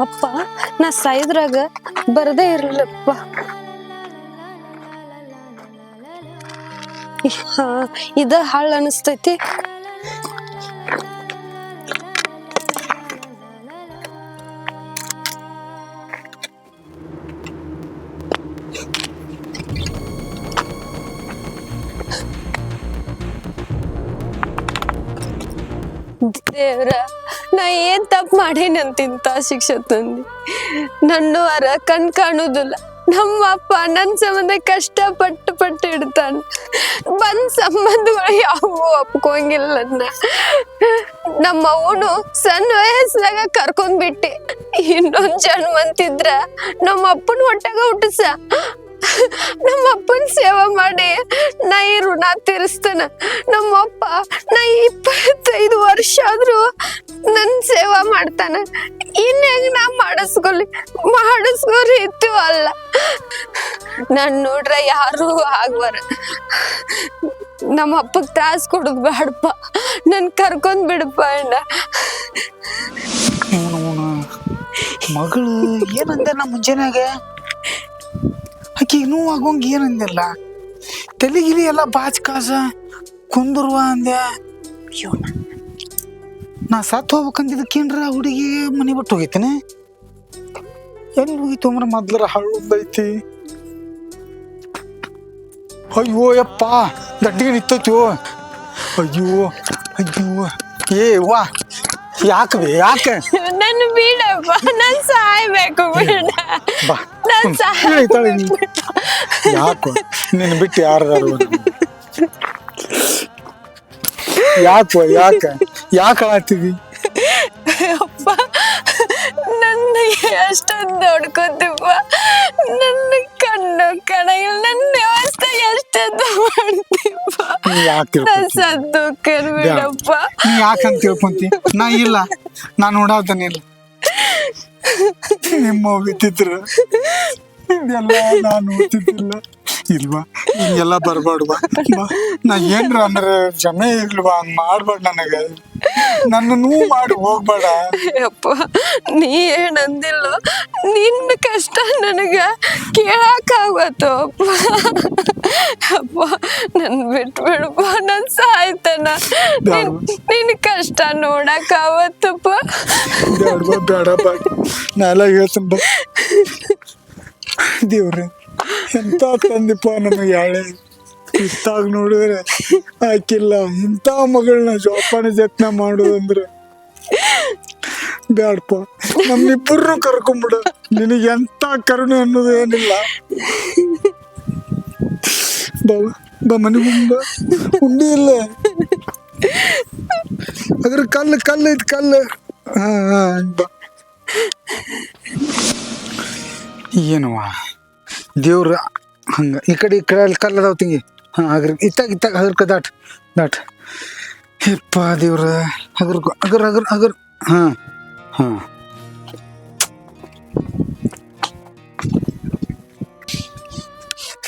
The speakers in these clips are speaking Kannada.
ಅಪ್ಪ ನಾ ಸಾಯಿದ್ರಾಗ ಬರದೇ ಇರ್ಲಪ್ಪ ಹಾ ಇದ ಹಾಳ್ ಅನಿಸ್ತೈತಿ ದೇವ್ರ, ನಾ ಏನ್ ತಪ್ಪು ಮಾಡೇನಂತಿಂತ ಶಿಕ್ಷೆ ತಂದಿ ನನ್ನ ಅರ ಕಣ್ ಕಾಣುದಿಲ್ಲ. ನಮ್ಮ ಅಪ್ಪ ನನ್ನ ಸಂಬಂಧ ಕಷ್ಟ ಪಟ್ಟು ಇಡ್ತಾನ. ಬಂದ್ ಸಂಬಂಧ ಯಾವ ಒಪ್ಕೊಂಗಿಲ್ಲ ನಮ್ಮ ಅವನು ಸಣ್ಣ ವಯಸ್ಸಾಗ ಕರ್ಕೊಂಡ್ ಬಿಟ್ಟಿ ಇನ್ನೊಂದ್ ಜನ್ಮಂತಿದ್ರ ನಮ್ಮ ಅಪ್ಪನ ಹೊಟ್ಟೆಗ ಹುಟ್ಟಸ. ನಮ್ಮ ಅಪ್ಪನ ಸೇವೆ ಮಾಡಿ ನಾ ಈ ಋಣ ನಮ್ಮ ನಮ್ಮಪ್ಪ ನಾ ಇಪ್ಪತ್ತೈದು ವರ್ಷ ಆದ್ರೂ ನನ್ ಸೇವಾ ಮಾಡ್ತಾನ. ಇನ್ ಹೆಂಗ್ ನಾ ಮಾಡಿಸ್ಕೊಲಿ? ಮಾಡಿಸ್ಕೋ ರೀತಿ ಅಲ್ಲ. ನನ್ ನೋಡ್ರೆ ಯಾರು ಆಗ್ಬಾರ ನಮ್ಮ ಅಪ್ಪಗ್ ತ್ರಾಸ್ ಕೊಡೋದು ಬೇಡಪ್ಪ ನನ್ ಕರ್ಕೊಂಡ್ ಬಿಡಪ್ಪ ಅಣ್ಣ. ಮಗಳು ಏನಂತ ನಾ ಮುಂಜಾನ್ಯಾಗ ಆಕಿಗೆ ನೋವು ಆಗೋಂಗ ಏನಂದಿಲ್ಲ ತಲೆಗಿಲಿ ಎಲ್ಲ ಬಾಚ್ ಕಾಸ ಕುಂದುರ್ವ ಅಂದೆ ಅಯ್ಯೋ ನಾ ಸತ್ತು ಹೋಗ್ಬೇಕಂದಿದ್ದಕ್ಕೇನ್ರ ಹುಡುಗಿ ಮನೆ ಬಿಟ್ಟು ಹೋಗೈತೇನೆ? ಎಲ್ಲಿ ಹೋಗಿತ್ತು ಅಂದ್ರೆ ಮೊದ್ಲರ ಹಳ್ಳೈತಿ ಅಯ್ಯೋ ಯಪ್ಪ ದಡ್ಡಿಗೆ ನಿಂತೈತಿಯೋ ಅಯ್ಯೋ ಅಯ್ಯೋ ಏ ವಾ ಯಾಕೆ ಬೇ ಯಾಕೆ? ನನ್ನ ಬಿಡಪ್ಪ ನನ್ನ ಸಾಯ್ಬೇಕು ಬಿಡ. ಬಾ. ಯಾಕೋ? ನಿನ್ನ ಬಿಟ್ಟು ಯಾರು ಯಾಕೋ ಯಾಕ? ಯಾಕೆ ಅಳಾತಿದಿ ಅಪ್ಪ ನನ್ನ ಎಷ್ಟೊಂದು ನೋಡ್ಕೋತಿಪ್ಪ ನನ್ನ ಕಣ್ಣು ಕಣಗಳು ನನ್ನ ವ್ಯವಸ್ಥೆ ಎಷ್ಟೊಂದು ಮಾಡ್ತಿಪ್ಪ ಯಾಕೆ ಸದ್ದು ಬಿಡಪ್ಪ ನೀ ಯಾಕಂತ ತಿಳ್ಕೊಂತಿ? ನಾ ಇಲ್ಲ. ನಾನು ನೋಡಾತನಿಲ್ಲ ನಿಮ್ಮ ಬಿತ್ತಿದ್ರ ಇದೆಲ್ಲ ನಾನು ಓದ್ತಿದ್ದಿಲ್ಲ. ಇಲ್ವಾ? ಹಿಂಗೆಲ್ಲ ಬಾ. ನಾ ಏನ್ರ ಅಂದ್ರೆ ಜಮೆ ಇರ್ಲ್ವಾ ಹಂಗ್ ಮಾಡ್ಬೇಡ ನನಗೆ. ನನ್ನ ಮಾಡಿ ಹೋಗ್ಬೇಡ. ಅಪ್ಪ ನೀ ಏನಂದಿಲ್ಲ? ನಿನ್ನ ಕಷ್ಟ ನನಗ ಕೇಳಕ್ ಅಪ್ಪ. ಅಪ್ಪ ನನ್ ಬಿಟ್ಬಿಡಪ್ಪ ನನ್ ಸಾಯ್ತನ. ನಿನ್ ಕಷ್ಟ ನೋಡಕ್ ಅವತ್ತಪ್ಪ ಬೇಡಪ್ಪ ನಾಲ ಹೇಳ್ತೀನಿ ಬಾ. ದೇವ್ರೆ ಎಂತ ತಂದಿಪ್ಪ ನಮಗೆ ಯಾಳೆ? ಇತ್ತಾಗ ನೋಡಿದ್ರೆ ಆಕಿಲ್ಲ. ಇಂಥ ಮಗಳನ್ನ ಜೋಪಾನ ಜತ್ನ ಮಾಡೋದಂದ್ರೆ ಬ್ಯಾಡಪ್ಪ. ನಮ್ಮಿಬ್ಬರು ಕರ್ಕೊಂಬಿಡು. ನಿನಗೆ ಎಂತ ಕರುಣೆ ಅನ್ನೋದು ಏನಿಲ್ಲ. ಬಾ ಬಾ ಮನೆ ಮುಂದೆ ಉಂಡಿ ಇಲ್ಲ ಅದ್ರ ಕಲ್ಲು ಕಲ್ಲು ಐತಿ ಕಲ್ಲು ಹಾ ಹಾ ಬಾ ಏನವ್ವ ದೇವ್ರ ಹಂಗ ಈ ಕಡೆ ಈ ಕಡೆ ಅಲ್ಲಿ ಕಲ್ಲು ಅದಾವ ತಿಂಗಿ ಹಾ ಅಗ್ರ ಇತ್ತಾಗ ಇತ್ತಾಗ ಹಗರ್ಕ ದಾಟ್ ದಾಟ್ ಯಪ್ಪ ದೇವ್ರ ಹಗರ್ ಅಗರ್ ಅಗರ್ ಅಗರ್ ಹಾ ಹಾ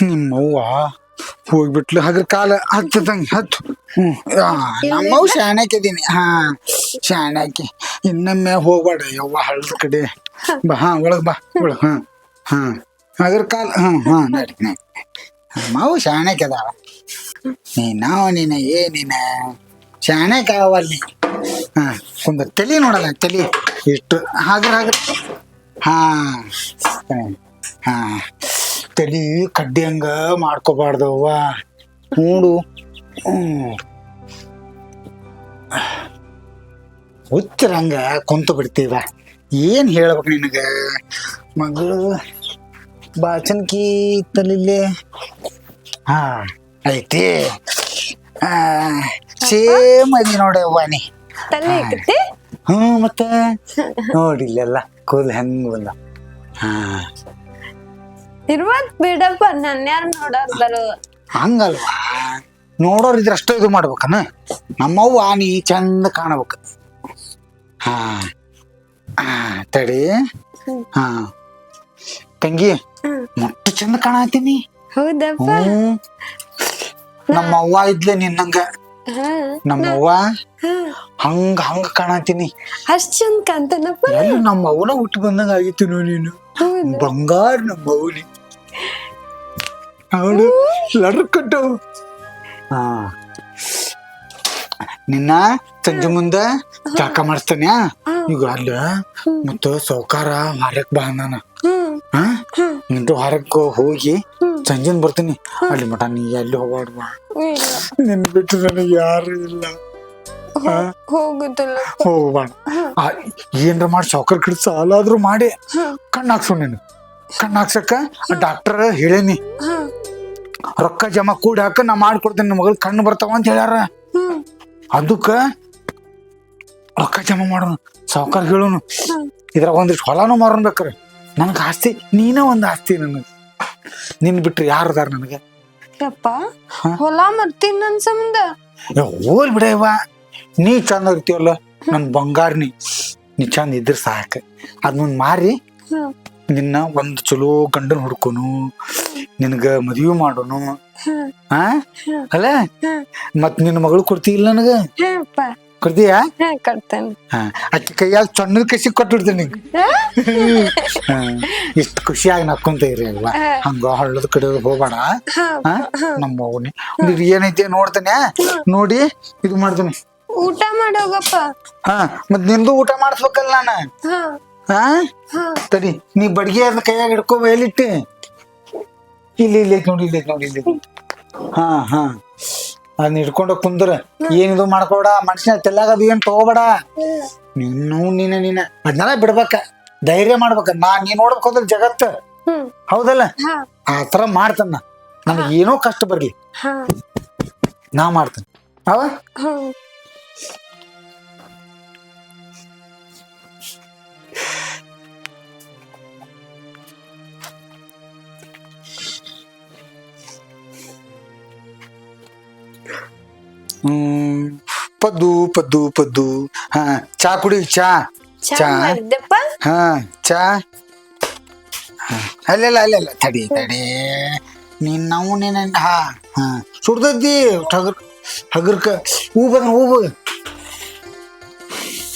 ನಿಮ್ಮವ್ವ ಹೋಗ್ಬಿಟ್ಲು. ಹಾಗ್ರ ಕಾಲ ಹತ್ತದಂಗೆ ಹತ್ತು. ಹ್ಞೂ ನಮ್ಮವ್ ಶಾಣಕ್ಯದೀನಿ ಹಾ ಶಾಣಕ್ಕೆ ಇನ್ನೊಮ್ಮೆ ಹೋಗ್ಬೇಡ ಯವ್ವ ಹಳ್ಳದ ಕಡೆ. ಬಾ, ಹಾ, ಒಳಗ್ ಬಾ, ಒಳಗ್, ಹಾ ಹಾ. ಅದ್ರ ಕಾಲ ಹಾ ಹಾ, ನಡಿ ನಡಿ. ಶಾಣ್ಯಾಕಿದಾವ ನೀ ನಾವು, ನೀನ ಏನಿನ ನೀನ ಶಾಣಕ್ಯಾವಲ್ಲಿ ಹಾ, ಒಂದು ತಲೆ ನೋಡಲ್ಲ, ತಲೆ. ಇಷ್ಟು. ಹಾಗರ್ ಹಾಗರ್ ಹಾ. ಹಾ. ತಲಿ ಕಡ್ಡಿ ಹಂಗ ಮಾಡ್ಕೋಬಾರ್ದವ್ವ. ನೋಡು. ಹುಚ್ಚರಂಗ ಕುಂತು ಬಿಡ್ತೀವ. ಏನ್ ಹೇಳ್ಬೇಕು ನಿನಗೆ? ಮಗಳು ಬಾಚನ್ಕಿ ತಲಿಲೆ. ಹಾ ಐತಿ. ಆ ಸೇಮ್ ಅದಿ ನೋಡವ್ವ ನೀ. ಹ್ಞೂ ಮತ್ತೆ ನೋಡಿಲ್ಲ ಕೂದಲು ಹೆಂಗೆ ಬಂದ ಹಾ. ಇರ್ವತ್ ಬಿಡಪ್ಪ ನನ್ ಯಾರು ನೋಡೋದಾರು ಹಂಗಲ್ವಾ? ನೋಡೋರ್ ಇದ್ರ ಅಷ್ಟೇ ಇದು ಮಾಡ್ಬೇಕನ? ನಮ್ಮವ್ವ ನೀ ಚಂದ ಕಾಣಬೇಕು. ಹಾ ಹಾ ತಡಿ. ಹಾ. ತಂಗಿ ಮೊಟ್ಟ ಚಂದ ಕಾಣತೀನಿ ಹೌದಪ್ಪ. ನಮ್ಮವ್ವ ನಮ್ಮ ಅವ್ವ ಇದ್ಲೆ ನಿನ್ನಂಗ. ಹಾ. ನಮ್ಮ ಅವ್ವ ಹಾ. ಹಂಗ ಹಂಗ ಕಾಣತೀನಿ ಅಷ್ಟ್ ಚಂದ ಕಾಣ್ತಾನಪ್ಪ. ನಮ್ಮ ಅವನ ಹುಟ್ಟು ಬಂದಂಗ ಆಗಿತ್ತು ನೀನು. ಬಂಗಾರ ನಮ್ಮ ಅವನಿ ಅವಳು ಲಡ್ಕಟ್ಟು. ಹಾ. ನಿನ್ನ ಸಂಜೆ ಮುಂದೆ ಜಾಕ ಮಾಡಿಸ್ತಾನೆ ಈಗ ಅಲ್ಲ ಮತ್ತು ಸೌಕಾರ ಮಾರಕ್ ಬಾ ನಾನ ನಿಂದು ಹಾ? ಹ್ಮ್. ನಿಂಟು ಹೋಗಿ ಸಂಜೆ ಸಂಜೆನ್ ಬರ್ತೀನಿ. ಅಲ್ಲಿ ಮಟ ನೀ ಎಲ್ಲಿ ಇಲ್ಲ ನಿನ್ ಬಿಟ್ಟು ನನಗೆ ಯಾರು ಇಲ್ಲ. ಹೋಗ್ಬಾಣ ಏನ್ರ ಮಾಡಿ ಸೌಕರ್ ಕಿಡ್ ಸಾಲಾದ್ರೂ ಮಾಡಿ. ಕಣ್ಣಾಕ್ಸು ನೀನು. ಕಣ್ಣಾಕ್ಸಕ್ಕ ಡಾಕ್ಟರ್ ಹೇಳೇನಿ. ರೊಕ್ಕ ಜಮಾ ಕೂಡಿ ಹಾಕ ನಾ ಮಾಡ್ಕೊಡ್ತೇನೆ ಮಗಳು ಕಣ್ಣು ಬರ್ತಾವ ಅಂತ ಹೇಳ್ಯಾರ. ಅದಕ್ಕ ರೊಕ್ಕ ಜಮಾ ಮಾಡೋನು ಸಾವುಕಾರ ಹೇಳೋನು. ಇದ್ರಾಗ ಒಂದಿಷ್ಟು ಹೊಲಾನು ಮಾರೋನ್ ಬೇಕಾರೆ. ನನಗೆ ಆಸ್ತಿ ನೀನೇ ಒಂದು ಆಸ್ತಿ ನನಗೆ. ನಿನ್ ಬಿಟ್ರೆ ಯಾರು ಅದಾರ ನನಗೆ? ಯಪ್ಪ ಹೊಲ ಮರ್ತೀನಿ ನನ್ನ ಸಂಬಂಧ. ಏ, ಹೋಲ್ ಬಿಡವ್ವ ನೀ ಚಂದ ಇರ್ತೀವಲ್ಲ ನನ್ ಬಂಗಾರ ನೀ ನೀ ಚಂದ ಇದ್ರ ಸಾಕ. ಅದನ್ನ ಮಾರಿ. ನಿನ್ನ ಒಂದು ಚಲೋ ಗಂಡನ ಹುಡ್ಕೊನು ನಿನಗ ಮದುವೆ ಮಾಡೋನು. ಆ. ಅಲ್ಲ? ಮತ್ ನಿನ್ನ ಮಗಳು ಕೊಡ್ತೀಯಿಲ್ಲ ನನಗ? ಹಾಪ್ಪ ಕೊಡ್ತೀಯಾ? ಹಾ. ಕಟ್ತೇನೆ ಅಕ್ಕಿ ಕೈಯಾಗ ಚೊಣ್ಣದ ಕಸಿ ಕೊಟ್ಟಿಡ್ತೀನಿ ಇಷ್ಟು ಖುಷಿಯಾಗಿ ನಕ್ಕೊಂತ ಇರಿ ಅಲ್ವಾ? ಹಂಗ ಹಳ್ಳದ ಕಡೆ ಹೋಗ್ಬೇಡ. ನಮ್ಮ ಮಗನಿ ಏನೈತೆ ನೋಡ್ತೇನೆ? ನೋಡಿ ಇದು ಮಾಡ್ತೇನೆ. ಊಟ ಮಾಡೋಗಪ್ಪ ಹಾ. ಮತ್ ನಿಂದು ಊಟ ಮಾಡಿಸ್ಬೇಕಲ್ಲ ನಾನು? ಹಾ? ತಡಿ ನೀ ಬಡ್ಗೆ ಅದ ಕೈಯಾಗ ಹಿಡ್ಕೊ ಬಯಲಿಟ್ಟು ಇಲ್ಲಿ ಇಲ್ಲಿ ನೋಡಿ ಇಲ್ಲಿ ನೋಡಿ ಇಲ್ಲಿ. ಹಾ ಹಾ. ಅದನ್ನ ಹಿಡ್ಕೊಂಡ ಕುಂದ್ರ. ಏನಿದು ಮಾಡ್ಕೋಬೇಡ ಮನುಷ್ಯನ ತೆಲ್ಲಾಗ ಅದು ಏನ್ ತಗೋಬೇಡ. ನೀನು ನೀನ ನೀನ. ಅದನ್ನೆಲ್ಲ ಬಿಡ್ಬೇಕ. ಧೈರ್ಯ ಮಾಡ್ಬೇಕ. ನಾ ನೀ ನೋಡ್ಬೇಕಂದ್ರೆ ಜಗತ್ತು. ಹೌದಲ್ಲ? ಆತರ ಆ ತರ ಮಾಡ್ತಾನ ನನಗೆ ಏನೋ ಕಷ್ಟ ಬರ್ಲಿ. ನಾ ಮಾಡ್ತೇನೆ. ಅವ? ಪದ್ದು ಪದ್ದು ಪದ್ದು ಹಾ ಚಾ ಕುಡಿ ಚಾ ಚಾ ಚಾ ಮಾಡಿದ್ದಪ್ಪ ಹಾ ಚಾ ಹಾ, ಅಲ್ಲೆಲ್ಲ ಅಲ್ಲೆಲ್ಲ ತಡಿ ತಡಿ ನೀನ್ ನಾವು ನೀನ ಹಾ ಹಾ ಸುಡ್ದದ್ದಿ ಹಗರ್ ಹಗರ್ಕ ಹೂ ಬದ ಹೂ ಬದ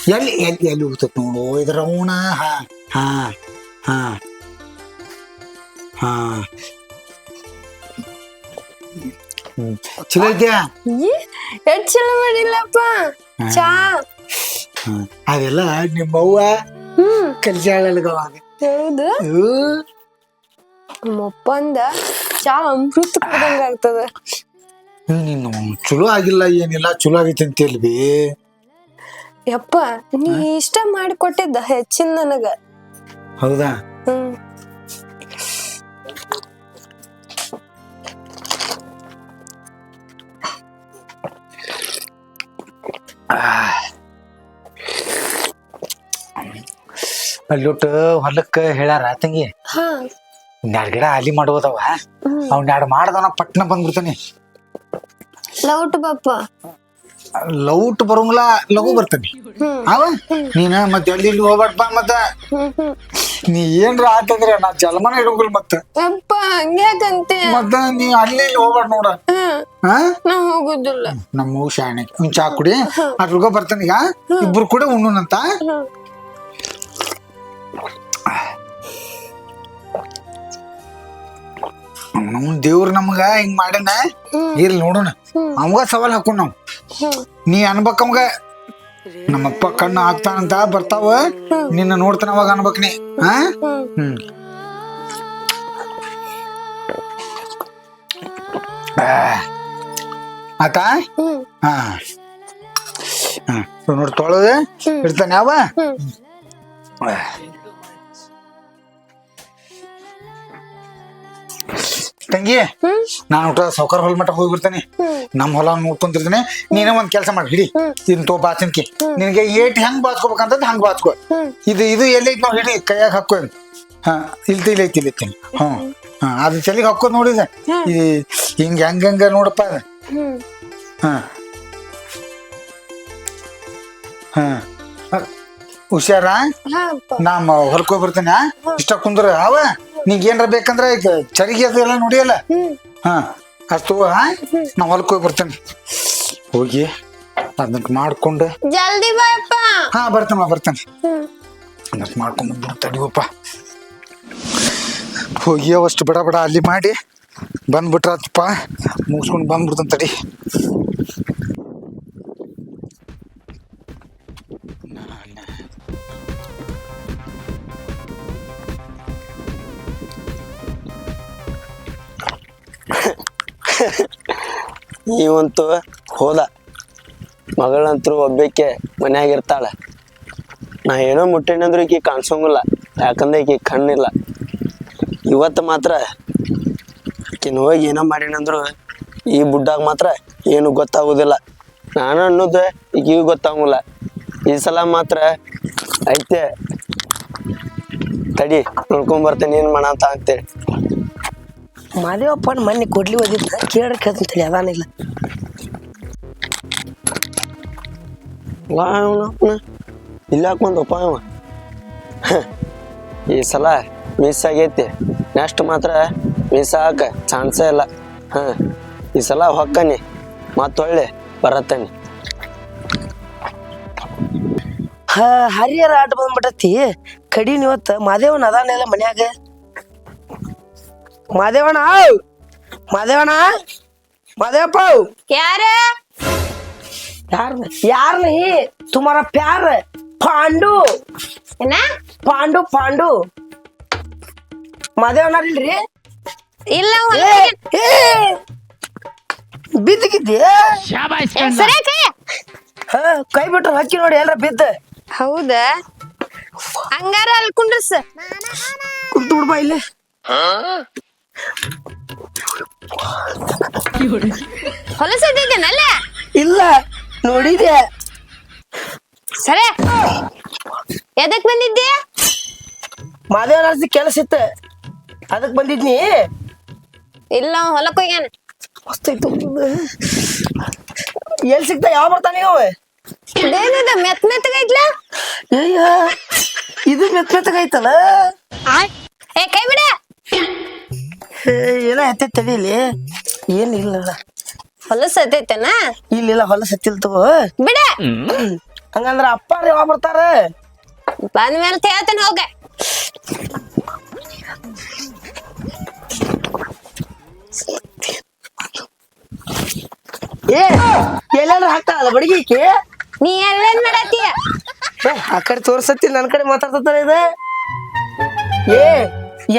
ಎಲ್ಲಿ ಎಲ್ಲಿ ಎಲ್ಲಿ ಹೋಗ್ತತ್ ನೋಡು ಇದ್ರ ಅವನ ಹಾ ಹಾ ಹಾ ಹಾ ಹ್ಮ್. ಚಲೋ ಇದ್ಯಾ ಎಷ್ಟ್ ಚಲೋ ಮಾಡಿಲ್ಲಪ್ಪ ಚಾ. ಅದೆಲ್ಲ ನಿಮ್ಮವ್ವ ಹ್ಮ್. ಕಲ್ಸಾಳಲ್ಗವಾಗ ಹೌದು. ಚಾ ಅಮೃತ ಕುದಂಗ ಆಗ್ತದ. ನೀನು ಚಲೋ ಆಗಿಲ್ಲ ಏನಿಲ್ಲ ಚಲೋ ಆಗೈತೆ ಅಂತ ಹೇಳ್ಬಿ. ಯಪ್ಪ ನೀ ಇಷ್ಟ ಮಾಡಿಕೊಟ್ಟಿದ್ದ ಹೆಚ್ಚಿನ ನನಗ. ಹೌದಾ? ಹ್ಮ್. ಅಲ್ಲೊಟ್ಟು ಹೊಲಕ್ಕ ಹೇಳ್ಯಾರ ತಂಗಿ ಹಾ. ಗಿಡ ಅಲಿ ಮಾಡುವುದವ ಹ್ಮ್. ಅವ್ನ ಎರಡು ಮಾಡ್ದವನ ಪಟ್ನ ಬಂದ್ಬಿಡ್ತಾನೆ. ಲೌಟ್ ಬಪ್ಪ ಲೌಟ್ ಬರೋಂಗಿಲ್ಲ ಲಘು ಬರ್ತಾನೆ. ಅವ? ನೀನ ಮತ್ತೆ ಅಲ್ಲಿ ಇಲ್ಲಿ ಹೋಗ್ಬಾರ್ದ ಮತ್ತ. ನೀ ಏನ್ರ ಆತಂದ್ರೆ ನಾ ಜಲ್ಮನ ಇಡೋಂಗಿಲ್ಲ ಮತ್ತ. ಹಂಗ್ಯಾಕಂತೆ? ಮತ್ತ ನೀ ಅಲ್ಲಿ ಇಲ್ಲಿ ಹೋಗ್ಬಾರ್ದು ನೋಡ. ಹಾ. ನಾ ಹೋಗುದಿಲ್ಲ. ನಮ್ಮ ಶಾಣೆ. ಚಾ ಕುಡಿ. ಅದ್ರೊಳಗ ಬರ್ತಾನೀಗ. ಇಬ್ರು ಕೂಡ ಉಣ್ಣುನಂತ. ನಮ್ ದೇವ್ರ ನಮ್ಗ ಹಿಂಗ್ ಮಾಡ್ಯಾನ. ಇರ್ಲಿ ನೋಡೋಣ. ಅವಾಗ ಸವಾಲ್ ಹಾಕೋಣ ನಾವ್. ನೀ ಅನ್ಬೇಕ್ ಅವಂಗ. ನಮ್ಮಪ್ಪ ಕಣ್ಣು ಹಾಕ್ತಾನಂತ ಬರ್ತಾವ. ನಿನ್ನ ನೋಡ್ತಾನ ಅವಾಗ ಅನ್ಬೇಕ್ ನೀ ಹಾ ಹ್ಮ್. ಆತ? ಹಾ ಹಾ ನೋಡಿ ತೊಳೆದ. ಇರ್ತಾನೆ ಯಾವ ತಂಗಿ ನಾನು ಊಟ ಸೌಕರ್ ಹೊಲ ಮಟ್ಟ ಹೋಗಿ ಬರ್ತಾನೆ ನಮ್ಮ ಹೊಲ ನೋಡ್ಕೊಂತಿರ್ತೇನೆ. ನೀನೇ ಒಂದ್ ಕೆಲಸ ಮಾಡಿ ಹಿಡಿ. ಇದನ್ನ ತೋ ಬಾಚನ್ಕಿ ನಿನಗೆ ಏಟ್ ಹೆಂಗ್ ಬಾಚ್ಕೋಬೇಕಂತದ್ ಹಂಗ್ ಬಾಚ್ಕೋ ಹ್ಮ್. ಇದು ಇದು ಎಲ್ಲೈತಿ ನಾವು ಹಿಡಿ. ಕೈಯಾಗ ಹಾಕೋ ಹಾ ಇಲ್ತಿ ಇಲ್ಲೈತಿ ಇಲ್ಲೈತಿ ಹ್ಞೂ ಹಾ ಅದು ಚಲಿಗೆ ಹಾಕೋದ್ ನೋಡಿದೆ ಈ ಹಿಂಗ ಹೆಂಗ ಹೆಂಗ ನೋಡಪ್ಪ ಅದು. ಹಾ. ಹಾ. ಹುಷಾರ? ಹಾ ಅಪ್ಪ. ನಾ ಹೊಲ್ಕೋಗಿ ಬರ್ತೀನಿ ಇಷ್ಟ ಕುಂದ್ರ ಅವ ನಿಂಗೆ ಏನಾರ ಬೇಕಂದ್ರೆ ಈಗ ಚರಿಗೆ ಅದು ಎಲ್ಲ ನೋಡಿಯಲ್ಲ? ಹಾ ಅಷ್ಟು ನಾ ಹೊಲಕ್ಕೆ ಹೋಗಿ ಬರ್ತೇನೆ. ಹೋಗಿ ಅದನ್ನ ಮಾಡ್ಕೊಂಡು ಜಲ್ದಿ ಬಾಯಪ್ಪ ಹಾ ಬರ್ತೇನೆ ಬರ್ತೇನೆ. ಅದನ್ನ ಮಾಡ್ಕೊಂಡು ಬಂದ್ಬಿಡು ತಡಿಯಪ್ಪ ಹೋಗಿ ಅವಷ್ಟು ಬಡ ಬಡ ಅಲ್ಲಿ ಮಾಡಿ ಬಂದ್ಬಿಟ್ರಪ್ಪ ಮುಗಿಸ್ಕೊಂಡು ಬಂದ್ಬಿಡ್ತಾನೆ ತಡಿ. ಇವಂತೂ ಹೋದ. ಮಗಳಂತರೂ ಒಬ್ಬಕ್ಕೆ ಮನ್ಯಾಗ ಇರ್ತಾಳೆ ನಾ ಏನೋ ಮುಟ್ಟಿನಂದ್ರೂ ಈಕಿ ಕಾಣಿಸೋಂಗಿಲ್ಲ. ಯಾಕಂದ್ರೆ ಈಕಿ ಕಣ್ಣಿಲ್ಲ. ಇವತ್ತು ಮಾತ್ರ ಆಕಿನ ಹೋಗಿ ಏನೋ ಮಾಡಿನಂದ್ರು ಈ ಬುಡ್ಡಾಗ ಮಾತ್ರ ಏನು ಗೊತ್ತಾಗೋದಿಲ್ಲ. ನಾನು ಅನ್ನೋದು ಈಗಿಗೂ ಗೊತ್ತಾಗಂಗಿಲ್ಲ ಈ ಸಲ ಮಾತ್ರ ಐತೆ. ತಡಿ, ನೋಡ್ಕೊಂಬರ್ತೇನೆ, ಏನು ಮಾಡಂತ ಅಂತೇಳಿ ಮಾದೇವಪ್ಪನ ಮೊನ್ನೆ ಕೊಡ್ಲಿ ಓದಿದ್ದ ಕೇಳಿ ಕೇಳ್ತಂತೇಳಿ ಅದಾನಿಲ್ಲ ವಾ ಇಲ್ಲ ಹಾಕೊಂಡಪ್ಪ ಅವ? ಈ ಸಲ ಮಿಸ್ ಆಗೈತಿ. ನೆಕ್ಸ್ಟ್ ಮಾತ್ರ ಮಿಸ್ ಹಾಕ ಚಾನ್ಸೇ ಇಲ್ಲ. ಹಾಂ. ಈ ಸಲ ಹೊಕ್ಕನಿ. ಮತ್ತೊಳ್ಳೆ ಬರತ್ತನಿ. ಹ ಹರಿಹರ ಆಟ ಬಂದ್ಬಿಟ್ಟತಿ ಕಡಿನ ಇವತ್ತ ಮಾದೇವನ ಅದಾನೆಲ್ಲ ಮನ್ಯಾಗ? ಮಾದೇವಣ್ಣ ಮಾದೇವಣ್ಣ ಮಾದೇವಪ್ಪ! ಯಾರ? ಯಾರ ಯಾರ ನೀ? ತುಮಾರ ಪ್ಯಾರ ಪಾಂಡು! ಏನ? ಪಾಂಡು ಪಾಂಡು! ಮಾದೇವಣ್ಣ ಇಲ್ರಿ? ಇಲ್ಲ ಬಿದ್ದಗಿದ್ದೆ ಸರಿ ಕೈ! ಹ ಕೈ ಬಿಟ್ರೆ ಹಕ್ಕಿ ನೋಡಿ ಎಲ್ಲರ ಬಿದ್ದ. ಹೌದಾ? ಹಂಗಾರ ಅಲ್ಲಿ ಕುಂಡ್ರಸ್. ಕುಂತು ಬಿಡ್ಬಾ ಇಲ್ಲಿ. ಹೊಲಸದಿದ್ದೇನಲ್ಲ ಇಲ್ಲ ನೋಡಿದೆ. ಸರಿ ಎದಕ್ ಬಂದಿದ್ದೆ? ಮಾದೇವನ ಅರ್ಸಿ ಕೆಲಸ ಇತ್ತ. ಅದಕ್ ಬಂದಿದ್ನಿ. ಇಲ್ಲ ಹೊಲಕ್ ಹೋಗ್ಯಾನ. ಮಸ್ತ್ ಐತು ಸಿಗ್ತಾ? ಯಾವ ಬರ್ತಾನೆ ಅವ? ಇದೇನಿದ ಮೆತ್ ಮೆತ್ತಗೈತ್ಲ ಅಯ್ಯ ಇದು ಮೆತ್ ಮೆತ್ತಗೈತಲ್ಲ ಏ ಕೈ ಬಿಡ. ಏ, ಏನೋ ಹತ್ತೆ ತಡೀಲಿ ಏನಿಲ್ಲ ಹೊಲಸತೈತನ ಇಲ್ಲಿಲ್ಲ ಹೊಲ ಸತ್ತಿಲ್ ತಗೋ. ಬಿಡ. ಹಂಗಂದ್ರ ಅಪ್ಪ ಯಾವಾಗ ಬರ್ತಾರ? ಬಂದ ಮೇಲೆ ಹೇಳ್ತೇನೆ ಹೋಗ. ಏ ಎಲ್ಲಾದ್ರೂ ಹಾಕ್ತಾಳಲ್ಲ ಬಡಗಿಕೆ ನೀ ಎಲ್ಲೇನ್ ಮಾಡತ್ತೀಯ? ಏ ಆ ಕಡೆ ತೋರ್ಸತ್ತಿ ನನ್ನ ಕಡೆ ಮಾತಾಡ್ತಾರ ಇದು. ಏ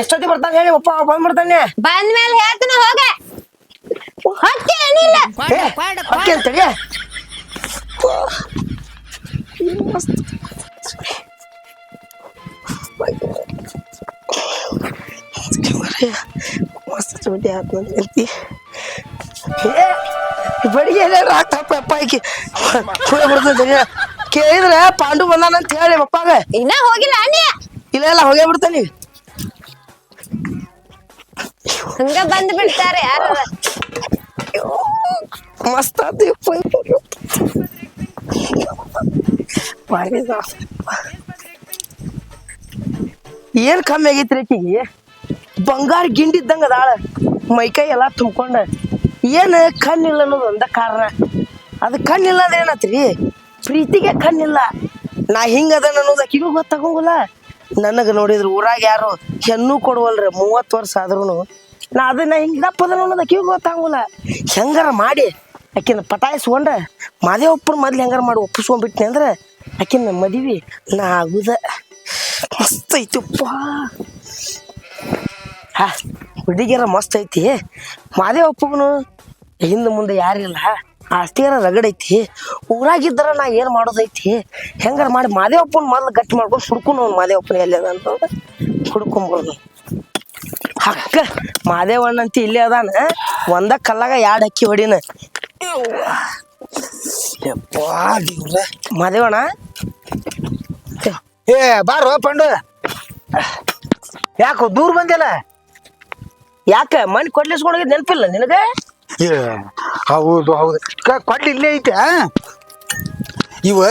ಎಷ್ಟೊತ್ತಿ ಬರ್ತಾನೆ ಹೇಳಿ ಅಪ್ಪ ಬಂದ್ಬಿಡ್ತಾನೆ. ಬಂದ ಮೇಲೆ ಹೇಳ್ತೇನೆ ಹೋಗ. ಹೊಟ್ಟೆ ಏನಿಲ್ಲ. ಏ ಅಕ್ಕಿ ಅಂತೇಳಿ ಮಸ್ತ್ ಚೋಟಿ ಆತ್ ನಂತಿ ಬಡಿಗೆ ಎಲ್ಲಾರು ಹಾಕ್ತಪ್ಪ ಅಪ್ಪ ಈಕಿ? ಸುಳ್ಳು ಬಿಡ್ತದೆ ಕೇಳಿದ್ರೆ ಪಾಂಡು ಬಂದಾನ ಅಂತ ಹೇಳಿ ಅಪ್ಪಾಗ ಇನ್ನ ಹೋಗಿಲ್ಲ ಅಣ್ಣ ಇಲ್ಲ ಇಲ್ಲ ಹೋಗೇ ಬಿಡ್ತಾನೆ. ಹಂಗ ಬಂದ್ ಬಿಡ್ತಾರೆ ಯಾರು ಮಸ್ತ್. ಏನ್ ಕಮ್ಮಿ ಆಗೈತ್ರಿ ಆಕಿಗೆ? ಬಂಗಾರ ಗಿಂಡಿ ಇದ್ದಂಗ ಅದಾಳ. ಮೈಕೈ ಎಲ್ಲಾ ತುಂಬ್ಕೊಂಡ. ಏನ್ ಕಣ್ಣಿಲ್ಲ ಅನ್ನೋದು ಒಂದ ಕಾರಣ. ಅದು ಕಣ್ಣಿಲ್ಲ ಅಂದ್ರೆ ಏನಾತ್ರಿ? ಪ್ರೀತಿಗೆ ಕಣ್ಣಿಲ್ಲ. ನಾ ಹಿಂಗದ ಅನ್ನೋದು ಆಕಿಗೂ ಗೊತ್ತಾಗಂಗಿಲ್ಲ. ನನಗ ನೋಡಿದ್ರ ಊರಾಗ ಯಾರು ಹೆಣ್ಣು ಕೊಡುವಲ್ರಿ, ಮೂವತ್ತು ವರ್ಷ ಆದ್ರೂ ನಾ ಅದನ್ನ ಹಿಂಗ್ ದಪ್ಪದ ಅನ್ನೋದು ಗೊತ್ತಾಗಲ್ಲ ಹೆಂಗಾರ ಮಾಡಿ, ಆಕಿನ ಪಟಾಯಿಸ್ಕೊಂಡ ಮಾದೇವಪ್ಪನ ಮೊದ್ಲು ಹೆಂಗಾರ ಮಾಡಿ ಒಪ್ಪಿಸ್ಕೊಂಡ್ಬಿಟ್ನಿ ಅಂದ್ರೆ ಆಕಿನ ಮದುವೆ ನಾ ಆಗುದ. ಮಸ್ತ್ ಐತಿಪ್ಪ. ಹಾ, ಹುಡುಗಿಯರ ಮಸ್ತ್ ಐತಿ. ಮಾದೇವಪ್ಪಗನು ಹಿಂದೆ ಮುಂದೆ ಯಾರಿಲ್ಲ ಆಸ್ತಿಗಾರ ರಗಡೈತಿ ಊರಾಗಿದ್ದರ ನಾ ಏನು ಮಾಡೋದೈತಿ ಹೆಂಗಾರ ಮಾಡಿ ಮಾದೇವಪ್ಪನ ಮೊದ್ಲು ಗಟ್ಟಿ ಮಾಡ್ಕೊಂಡು ಅವ್ನು ಮಾದೇವಪ್ಪನ ಎಲ್ಲಿ ಅಂತಂದ್ರೆ ಅಂತ ಹುಡ್ಕೊಂಬರ್ದು. ಹಕ್ಕ ಮಾದೇವಣ್ಣ ಅಂತ ಇಲ್ಲೇ ಅದಾನ. ಒಂದ ಕಲ್ಲಾಗ ಎರಡು ಅಕ್ಕಿ ಹೊಡಿನ. ಮಾದೇವಣ್ಣ? ಏ ಬಾರೋ ಪಂಡು. ಯಾಕೋ ದೂರ ಬಂದಿಲ್ಲ? ಯಾಕ ಮಣ್ಣು ಕೊಡ್ಲಿಸ್ಕೊಂಡೋಗಿದ್ ನೆನಪಿಲ್ಲ ನಿನಗೆ? ಏ ಹೌದು ಹೌದು. ಕೊಡ್ಲಿ ಇಲ್ಲೇ ಐತೆ ಇವ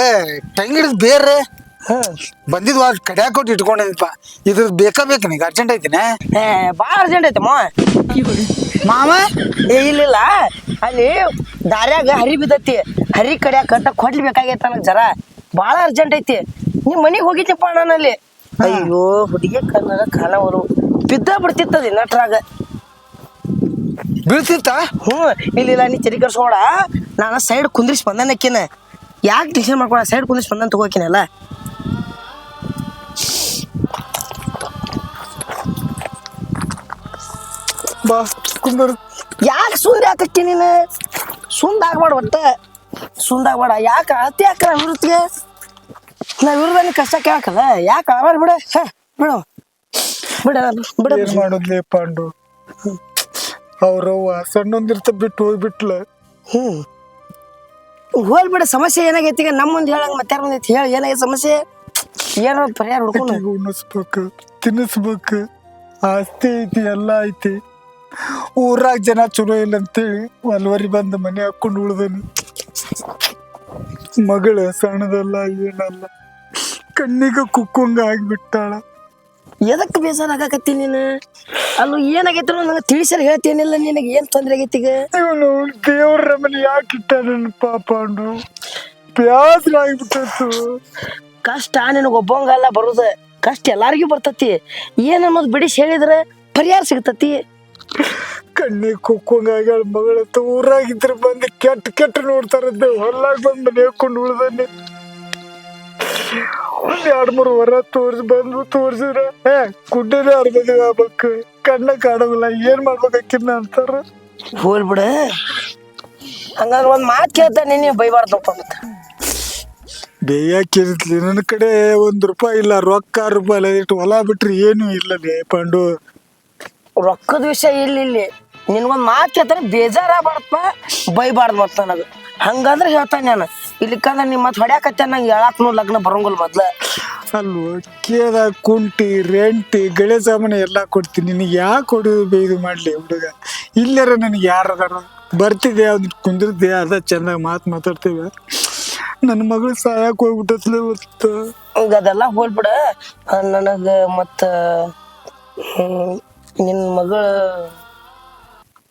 ತಂಗಿಡದ್ ಬೇರೆ ಹ್ಮ್ ಬಂದಿದ್ವ ಕಡ್ಯಾಕ್ ಕೊಟ್ಟು ಇಟ್ಕೊಂಡಿದ್ದಪ್ಪ ಇದು ಬೇಕಾ ಬೇಕು ನಿಂಗೆ? ಅರ್ಜೆಂಟ್ ಐತಿನ? ಏ ಭಾಳ ಅರ್ಜೆಂಟ್ ಐತೆ ಮಾವ ಮಾವ ಏ ಇಲ್ಲಿಲ್ಲ. ಅಲ್ಲಿ ದಾರ್ಯಾಗ ಹರಿ ಬಿದ್ದೈತಿ. ಹರಿ ಕಡ್ಯಾಕ ಅಂತ ಕೊಡ್ಲಿ ಬೇಕಾಗೈತೆ ನನಗೆ ಜರ. ಭಾಳ ಅರ್ಜೆಂಟ್ ಐತಿ. ನಿಮ್ಮ ಮನೆಗೆ ನಾನು ಅಲ್ಲಿ? ಅಯ್ಯೋ ಹುಡುಗಿ ಕಾಲ ಕಾಣವರು ಬಿದ್ದ ಬಿಡ್ತಿತ್ತದ ನಟ್ರಾಗ. ಬೀಳ್ತಿತ್ತ? ಹ್ಞೂ ಇಲ್ಲ ಇಲ್ಲ ನೀ ಚರಿ ಕರ್ಸೋಡ ನಾನು ಸೈಡ್ ಕುಂದ್ರಿಸಿ ಬಂದನಕ್ಕಿನ ಯಾಕೆ ಟೆನ್ಷನ್ ಮಾಡ್ಕೊಳ? ಸೈಡ್ ಕುಂದ್ರಿಸಿ ಬಂದನ್ ತಗೋಕಿನಲ್ಲ ಬಾ ಕುಂದರು ಯಾಕೆ ಸುಂದ್ ಯಾಕಕ್ಕಿ ನೀನು? ಸುಂದ ಆಗ್ಬೇಡ ಒಟ್ಟ. ಸುಂದ ಆಗ್ಬೇಡ ಯಾಕೆ ಅತಿ ಆಕ್ರ ವಿರುತ್ತಿಗೆ ನಾ ವಿರುದ್ಧ ಕಷ್ಟ ಕೇಳಕಲ್ಲ. ಯಾಕೆ ಆಮೇಲೆ ಬಿಡ. ಹೇ ಬಿಡ. ಬಿಡ ಬಿಡ ಏನ್ ಮಾಡೋದ್ಲೇ ಪಾಂಡು? ಅವ್ರವ್ವ ಸಣ್ಣೊಂದಿರ್ತ ಬಿಟ್ಟು ಹೋಗ್ಬಿಟ್ಲ. ಹ್ಮ್. ಹೋಲ್ ಬಿಡ ಸಮಸ್ಯೆ ಏನಾಗೈತಿ ಈಗ ನಮ್ಮ ಮುಂದೆ ಹೇಳಂಗ ಮತ್ತೆ ಬಂದೈತಿ? ಮುಂದೆ ಐತಿ ಹೇಳಿ ಏನಾಗೈತಿ ಸಮಸ್ಯೆ? ಏನೋ ಪರಿಹಾರ ಹುಡ್ಕೊಂಡು. ಉಣಿಸ್ಬೇಕು ತಿನ್ನಿಸ್ಬೇಕು ಆಸ್ತಿ ಐತಿ ಎಲ್ಲ ಐತಿ. ಊರಾಗ ಜನ ಚಲೋ ಇಲ್ಲ ಅಂತೇಳಿ ಒಲ್ವರಿ ಬಂದು ಮನೆ ಹಾಕೊಂಡು ಉಳ್ದನಿ. ಮಗಳ ಸಣ್ಣದಲ್ಲ ಏನಲ್ಲ ಕಣ್ಣಿಗೆ ಕುಕ್ಕಂಗ ಆಗ್ಬಿಟ್ಟಾಳ. ಎದಕ್ಕೆ ಬೇಸರ ಆಗಾಕತ್ತಿ ನೀನು? ಅಲ್ಲ ಏನಾಗೈತಿ ನನಗೆ ತಿಳಿಸಲ್ ಹೇಳ್ತೇನಿಲ್ಲ ನಿನಗೆ ಏನು ತೊಂದರೆ ಆಗೈತಿ ಈಗ? ಇವನು ದೇವ್ರ ಮನೆ ಯಾಕೆ ಇಟ್ಟ ನನ್ನ ಪಾಪಂಡು ಬ್ಯಾಸ್ರ ಆಗ್ಬಿಟ್ಟು ಕಷ್ಟ ನಿನಗೆ ಒಬ್ಬಂಗಲ್ಲ ಬರುದ. ಕಷ್ಟ ಎಲ್ಲಾರಿಗೂ ಬರ್ತತಿ. ಏನ್ ಅನ್ನೋದು ಬಿಡಿಸಿ ಹೇಳಿದ್ರೆ ಪರಿಹಾರ ಸಿಗ್ತತಿ. ಕಣ್ಣಿಗೆ ಕುಕ್ಕಂಗ ಮಗಳ ತೂರಾಗಿದ್ರೆ ಊರಾಗಿದ್ರೆ ಬಂದು ಕೆಟ್ಟ ಕೆಟ್ಟ ನೋಡ್ತಾರದ್ದೆ ಹೊಲ್ಲಾಗ ಬಂದು ಮನೆ ಹಾಕೊಂಡು ಉಳ್ದಾನೆ ಒಂದ್ ಎರಡ್ ಮೂರು ವರ ತೋರ್ಸಿ ಬಂದು ತೋರ್ಸಿದ್ರ ಏ ಕುಡ್ಡನೇ ಅರ್ಬದಿ ಆಗ್ಬೇಕು ಕಣ್ಣ ಏನು ಏನ್ ಮಾಡ್ಬೇಕಿನ್ನ ಅಂತಾರ. ಹೋಲ್ ಬಿಡ. ಹಂಗಾದ್ರೆ ಒಂದ್ ಮಾತು ಕೇಳ್ತಾನೆ ನೀನು ಬೈಬಾರ್ದಪ್ಪ ಅಂತ ಬೇಯಾಕಿರ್ತ್ಲಿ ನನ್ನ ಕಡೆ ಒಂದ್ ರೂಪಾಯಿ ಇಲ್ಲ ರೊಕ್ಕ ರೂಪಾಯಿ ಇಟ್ಟು ಹೊಲ ಬಿಟ್ರಿ ಏನು ಇಲ್ಲ ಲೇ ಪಾಂಡು. ರೊಕ್ಕದ ವಿಷಯ ಇಲ್ಲಿ ಇಲ್ಲಿ. ನಿನ್ಗೊಂದ್ ಮಾತು ಕೇಳ್ತಾನೆ ಬೇಜಾರಾಗ್ಬಾರ್ದಪ್ಪ ಬೈಬಾರ್ದು ಮತ್ತೆ ನನಗೆ. ಹಂಗಂದ್ರೆ ಹೇಳ್ತಾನೆ ನಾನು. ಇಲ್ಲಿಕಂದ್ರೆ ನಿಮ್ಮ ಮತ್ತೆ ಹೊಡ್ಯಾಕತ್ತೆ ನಂಗೆ ಹೇಳಾಕ್ನು ಲಗ್ನ ಬರಂಗಿಲ್ಲ ಮೊದ್ಲು. ಅಲ್ವ ಕೇದ ಕುಂಟಿ ರೆಂಟಿ ಗಳೆ ಸಾಮಾನು ಎಲ್ಲ ಕೊಡ್ತೀನಿ. ನಿನಗೆ ಯಾಕೆ ಕೊಡೋದು ಇದು ಮಾಡ್ಲಿ ಹುಡುಗ? ಇಲ್ಲರ ನನಗೆ ಯಾರು ಅದಾರ? ಬರ್ತಿದ್ದೆ ಅವ್ನ ಕುಂದಿರ್ದೆ ಅದ ಚೆನ್ನಾಗಿ ಮಾತು ಮಾತಾಡ್ತೇವೆ? ನನ್ನ ಮಗಳು ಸಾಯಕ್ಕೆ ಹೋಗ್ಬಿಟ್ಟತ್ಲೆ ಇವತ್ತು. ಈಗ ಅದೆಲ್ಲ ಹೋಲ್ಬಿಡ ನನಗೆ ಮತ್ತು ನಿನ್ನ ಮಗಳು